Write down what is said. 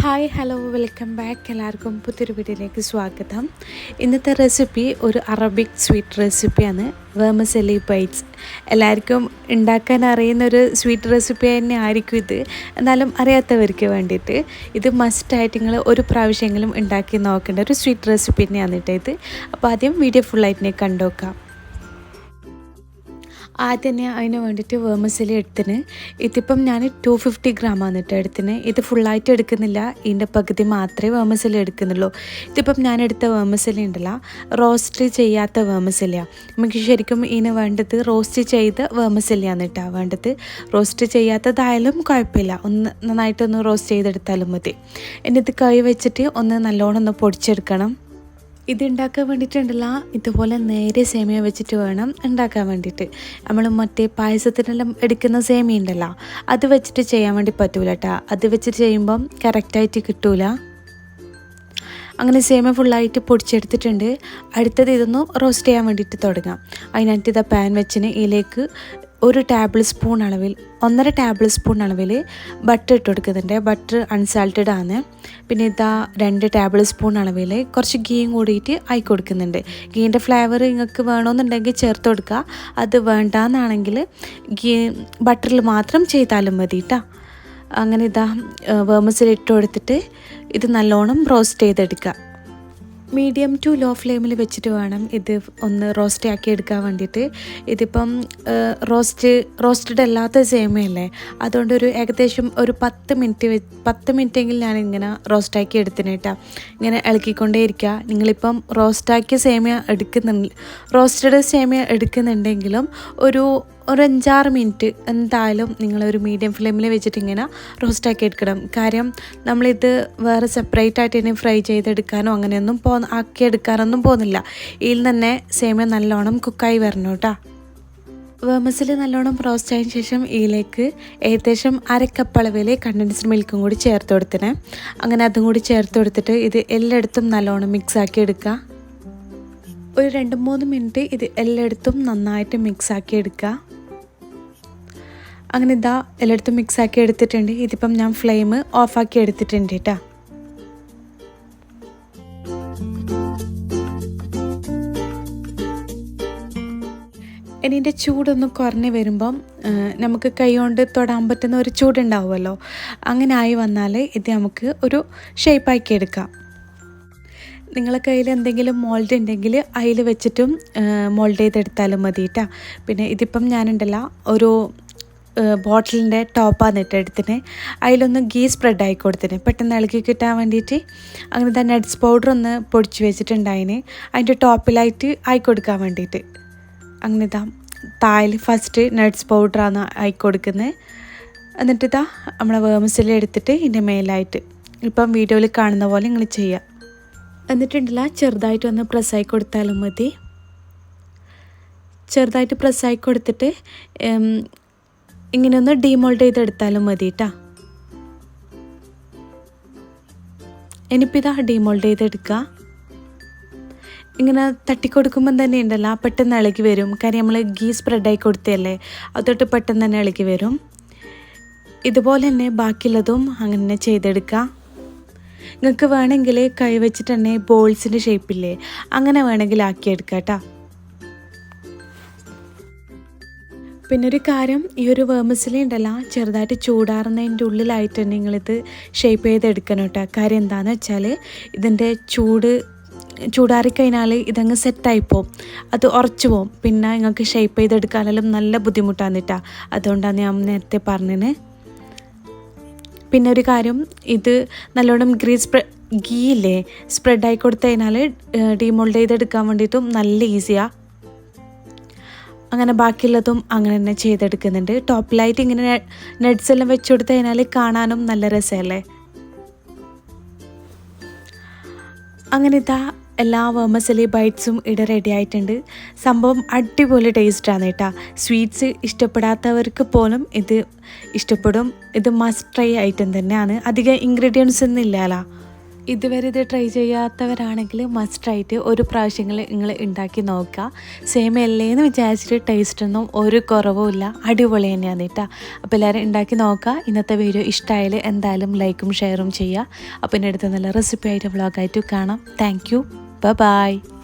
Hi hello welcome back എല്ലാവർക്കും പുതിയൊരു വീഡിയോയിലേക്ക് സ്വാഗതം. ഇന്നത്തെ റെസിപ്പി ഒരു അറബിക് സ്വീറ്റ് റെസിപ്പിയാണ് വേമസെല്ലി ബൈറ്റ്സ് എല്ലാവർക്കും ഉണ്ടാക്കാൻ അറിയുന്ന ഒരു സ്വീറ്റ് റെസിപ്പി തന്നെ ആയിരിക്കും ഇത്. എന്നാലും അറിയാത്തവർക്ക് വേണ്ടിയിട്ട് ഇത് മസ്റ്റായിട്ട് നിങ്ങൾ ഒരു പ്രാവശ്യമെങ്കിലും ഉണ്ടാക്കി നോക്കേണ്ട ഒരു സ്വീറ്റ് റെസിപ്പി തന്നെയാണ് കേട്ടോ ഇത്. അപ്പോൾ ആദ്യം വീഡിയോ ഫുള്ളായിട്ട് കണ്ടുനോക്കാം ആദ്യം തന്നെ അതിന് വേണ്ടിയിട്ട് വേമസിലി എടുത്തിന്. ഇതിപ്പം ഞാൻ ടു ഫിഫ്റ്റി ഗ്രാം ആണ് കേട്ടോ എടുത്തിന്. ഇത് ഫുള്ളായിട്ട് എടുക്കുന്നില്ല. ഇതിന്റെ പകുതി മാത്രമേ വേമസിലി എടുക്കുന്നുള്ളൂ. ഇതിപ്പം ഞാൻ എടുത്ത വേമസിലി ഉണ്ടല്ല. റോസ്റ്റ് ചെയ്യാത്ത വേമസിലിയാണ് നമുക്ക് ശരിക്കും ഇതിന് വേണ്ടത് റോസ്റ്റ് ചെയ്ത വേമസിലിയാണ് കേട്ടോ വേണ്ടത്. റോസ്റ്റ് ചെയ്യാത്തതായാലും കുഴപ്പമില്ല. ഒന്ന് നന്നായിട്ടൊന്ന് റോസ്റ്റ് ചെയ്തെടുത്താലും മതി. എന്നിട്ട് കൈ വെച്ചിട്ട് ഒന്ന് നല്ലോണം ഒന്ന് പൊടിച്ചെടുക്കണം. ഇത് ഉണ്ടാക്കാൻ വേണ്ടിയിട്ടുണ്ടല്ല ഇതുപോലെ നേരെ സേമിയ വെച്ചിട്ട് വേണം ഉണ്ടാക്കാൻ വേണ്ടിയിട്ട്. നമ്മൾ മറ്റേ പായസത്തിനെല്ലാം എടുക്കുന്ന സേമിയ ഉണ്ടല്ലോ അത് വെച്ചിട്ട് ചെയ്യാൻ വേണ്ടി പറ്റൂല കേട്ടോ അത് വെച്ചിട്ട് ചെയ്യുമ്പം കറക്റ്റായിട്ട് കിട്ടൂല. അങ്ങനെ സേമിയ ഫുള്ളായിട്ട് പൊടിച്ചെടുത്തിട്ടുണ്ട്. അടുത്തത് ഇതൊന്ന് റോസ്റ്റ് ചെയ്യാൻ വേണ്ടിയിട്ട് തുടങ്ങാം. അതിനായിട്ട് ഇതാ പാൻ വെച്ചിന് ഇതിലേക്ക് ഒരു ടേബിൾ സ്പൂൺ അളവിൽ ഒന്നര ടേബിൾ സ്പൂൺ അളവിൽ ബട്ടർ ഇട്ട് കൊടുക്കുന്നുണ്ട് ബട്ടർ അൺസാൾട്ടഡ് ആണ്. പിന്നെ ഇതാ രണ്ട് ടേബിൾ സ്പൂൺ അളവിൽ കുറച്ച് ഗീയും കൂടിയിട്ട് ആയി കൊടുക്കുന്നുണ്ട് ഗീന്റെ ഫ്ലേവർ നിങ്ങൾക്ക് വേണമെന്നുണ്ടെങ്കിൽ ചേർത്ത് കൊടുക്കുക. അത് വേണ്ടാന്നാണെങ്കിൽ ഗീ ബട്ടറിൽ മാത്രം ചെയ്താലും മതി കേട്ടോ അങ്ങനെ ഇതാ വേമസിൽ ഇട്ട് കൊടുത്തിട്ട് ഇത് നല്ലോണം റോസ്റ്റ് ചെയ്തെടുക്കുക. മീഡിയം ടു ലോ ഫ്ലെയിമിൽ വെച്ചിട്ട് വേണം ഇത് ഒന്ന് റോസ്റ്റ് ആക്കി എടുക്കാൻ വേണ്ടിയിട്ട്. ഇതിപ്പം റോസ്റ്റ് റോസ്റ്റഡ് അല്ലാത്ത സേമയല്ലേ അതുകൊണ്ട് ഒരു ഏകദേശം ഒരു പത്ത് മിനിറ്റ് പത്ത് മിനിറ്റെങ്കിലും ഞാൻ ഇങ്ങനെ റോസ്റ്റ് റോസ്റ്റാക്കി എടുത്തിനേട്ടാ ഇങ്ങനെ ഇളക്കിക്കൊണ്ടേ ഇരിക്കുക നിങ്ങളിപ്പം റോസ്റ്റാക്കിയ സേമിയ എടുക്കുന്നുണ്ട് റോസ്റ്റഡ് സേമിയ എടുക്കുന്നുണ്ടെങ്കിലും ഒരു ഒരു അഞ്ചാറ് മിനിറ്റ് എന്തായാലും നിങ്ങൾ ഒരു മീഡിയം ഫ്ലെയിമിൽ വെച്ചിട്ട് ഇങ്ങനെ റോസ്റ്റാക്കി എടുക്കണം. കാര്യം നമ്മളിത് വേറെ സെപ്പറേറ്റ് ആയിട്ട് ഇനി ഫ്രൈ ചെയ്തെടുക്കാനോ അങ്ങനെയൊന്നും പോ ആക്കിയെടുക്കാനൊന്നും പോകുന്നില്ല. ഇതിൽ തന്നെ സേമിയ നല്ലോണം കുക്കായി വരണം കേട്ടോ വേമസിൽ നല്ലോണം റോസ്റ്റ് ആയതിനു ശേഷം ഇതിലേക്ക് ഏകദേശം അരക്കപ്പളവിൽ കണ്ടൻസ്ഡ് മിൽക്കും കൂടി ചേർത്ത് കൊടുത്തിനെ. അങ്ങനെ അതും കൂടി ചേർത്ത് കൊടുത്തിട്ട് ഇത് എല്ലായിടത്തും നല്ലോണം മിക്സ് ആക്കി എടുക്കുക ഒരു രണ്ട് മൂന്ന് മിനിറ്റ് ഇത് എല്ലായിടത്തും നന്നായിട്ട് മിക്സ് ആക്കി എടുക്കുക അങ്ങനെ ഇതാ എല്ലായിടത്തും മിക്സ് ആക്കി എടുത്തിട്ടുണ്ട്. ഇതിപ്പം ഞാൻ ഫ്ലെയിം ഓഫാക്കി എടുത്തിട്ടുണ്ട് കേട്ടോ ഇനി ഇതിന്റെ ചൂടൊന്ന് കുറഞ്ഞ് വരുമ്പം നമുക്ക് കൈ കൊണ്ട് തൊടാൻ പറ്റുന്ന ഒരു ചൂടുണ്ടാവുമല്ലോ. അങ്ങനെ ആയി വന്നാൽ ഇത് നമുക്ക് ഒരു ഷേപ്പാക്കി എടുക്കാം. നിങ്ങളെ കയ്യിൽ എന്തെങ്കിലും മോൾഡ് ഉണ്ടെങ്കിൽ അതിൽ വെച്ചിട്ടും മോൾഡ് ചെയ്തെടുത്താലും മതി കേട്ടോ പിന്നെ ഇതിപ്പം ഞാനുണ്ടല്ല ഒരു ബോട്ടിലിന്റെ ടോപ്പാണ് ഇട്ട് എടുത്തിന്. അതിലൊന്ന് ഗീ സ്പ്രെഡ് ആയി കൊടുത്തിന്. പെട്ടെന്ന് ഇളക്കി കിട്ടാൻ വേണ്ടിയിട്ട് അങ്ങനെ തന്നെ നട്ട്സ് പൗഡർ ഒന്ന് പൊടിച്ച് വെച്ചിട്ടുണ്ടായിന്. അതിന്റെ ടോപ്പിലായിട്ട് ആയി കൊടുക്കാൻ വേണ്ടിയിട്ട്. അങ്ങനെ ഇതാ തായിൽ ഫസ്റ്റ് നട്ട്സ് പൗഡറാണ് ആയി കൊടുക്കുന്നത്. എന്നിട്ട് ഇതാ നമ്മളെ വേമസിൽ എടുത്തിട്ട് ഇതിന്റെ മേലായിട്ട്. ഇപ്പം വീഡിയോയിൽ കാണുന്ന പോലെ നിങ്ങൾ ചെയ്യുക. എന്നിട്ടുണ്ടല്ല ചെറുതായിട്ട് ഒന്ന് പ്രസ്സായി കൊടുത്താലും മതി. ചെറുതായിട്ട് പ്രസ്സായി കൊടുത്തിട്ട് ഇങ്ങനെ ഒന്ന് ഡീമോൾഡ് ചെയ്തെടുത്താലും മതി കേട്ടോ ഇനിയിപ്പോൾ ഇതാ ഡീമോൾഡ് ചെയ്തെടുക്കുക ഇങ്ങനെ തട്ടിക്കൊടുക്കുമ്പം തന്നെ ഉണ്ടല്ലോ പെട്ടെന്ന് ഇളകി വരും. കാര്യം നമ്മൾ ഗീ സ്പ്രെഡായി കൊടുത്തല്ലേ അതൊട്ട് പെട്ടെന്ന് തന്നെ ഇളകി വരും. ഇതുപോലെ തന്നെ ബാക്കിയുള്ളതും അങ്ങനെ ചെയ്തെടുക്കുക നിങ്ങൾക്ക് വേണമെങ്കിൽ കൈ വെച്ചിട്ട് തന്നെ ബോൾസിന്റെ ഷേപ്പില്ലേ അങ്ങനെ വേണമെങ്കിൽ ആക്കിയെടുക്കാം കേട്ടോ പിന്നെ ഒരു കാര്യം ഈ ഒരു വേമസിലി ഉണ്ടല്ല ചെറുതായിട്ട് ചൂടാറുന്നതിന്റെ ഉള്ളിലായിട്ട് തന്നെ നിങ്ങളിത് ഷേപ്പ് ചെയ്തെടുക്കണം കേട്ടോ. കാര്യം എന്താണെന്ന് വെച്ചാൽ ഇതിന്റെ ചൂട് ചൂടാറിക്കഴിഞ്ഞാൽ ഇതങ്ങ് സെറ്റായി പോവും. അത് ഉറച്ചു പോവും. പിന്നെ നിങ്ങൾക്ക് ഷേപ്പ് ചെയ്തെടുക്കാനെല്ലാം നല്ല ബുദ്ധിമുട്ടാണ് കേട്ടോ. അതുകൊണ്ടാണ് ഞാൻ നേരത്തെ പറഞ്ഞത്. പിന്നെ ഒരു കാര്യം ഇത് നല്ലോണം ഗ്രീസ് ഗീയില്ലേ ഇല്ലേ? സ്പ്രെഡ് ആയി കൊടുത്തു കഴിഞ്ഞാൽ ഡീമോൾഡ് ചെയ്തെടുക്കാൻ വേണ്ടിയിട്ടും നല്ല ഈസിയാണ് അങ്ങനെ ബാക്കിയുള്ളതും അങ്ങനെ തന്നെ ചെയ്തെടുക്കുന്നുണ്ട്. ലൈറ്റ് ഇങ്ങനെ നട്ട്സ് എല്ലാം വെച്ച് കൊടുത്തു കഴിഞ്ഞാൽ കാണാനും നല്ല രസമല്ലേ? അങ്ങനെ ഇതാ എല്ലാ വേമസലി ബൈറ്റ്സും ഇട റെഡി ആയിട്ടുണ്ട്. സംഭവം അടിപൊളി ടേസ്റ്റാണ് കേട്ടോ. സ്വീറ്റ്സ് ഇഷ്ടപ്പെടാത്തവർക്ക് പോലും ഇത് ഇഷ്ടപ്പെടും. ഇത് മസ്റ്റ് ട്രൈ ഐറ്റം തന്നെയാണ്. അധികം ഇൻഗ്രീഡിയൻസ് ഒന്നും ഇല്ലല്ലോ ഇതുവരെ ഇത് ട്രൈ ചെയ്യാത്തവരാണെങ്കിൽ മസ്റ്റായിട്ട് ഒരു പ്രാവശ്യങ്ങൾ നിങ്ങൾ ഉണ്ടാക്കി നോക്കുക. സെയിം അല്ലേന്ന് വിചാരിച്ചിട്ട് ടേസ്റ്റൊന്നും ഒരു കുറവുമില്ല അടിപൊളി തന്നെയാണ് കേട്ടോ. അപ്പോൾ എല്ലാവരും ഉണ്ടാക്കി നോക്കുക. ഇന്നത്തെ വീഡിയോ ഇഷ്ടമായാൽ എന്തായാലും ലൈക്കും ഷെയറും ചെയ്യുക. അപ്പോൾ എന്റെ അടുത്ത് നല്ല റെസിപ്പി ആയിട്ട് വ്ളോഗായിട്ട് കാണാം. Thank you by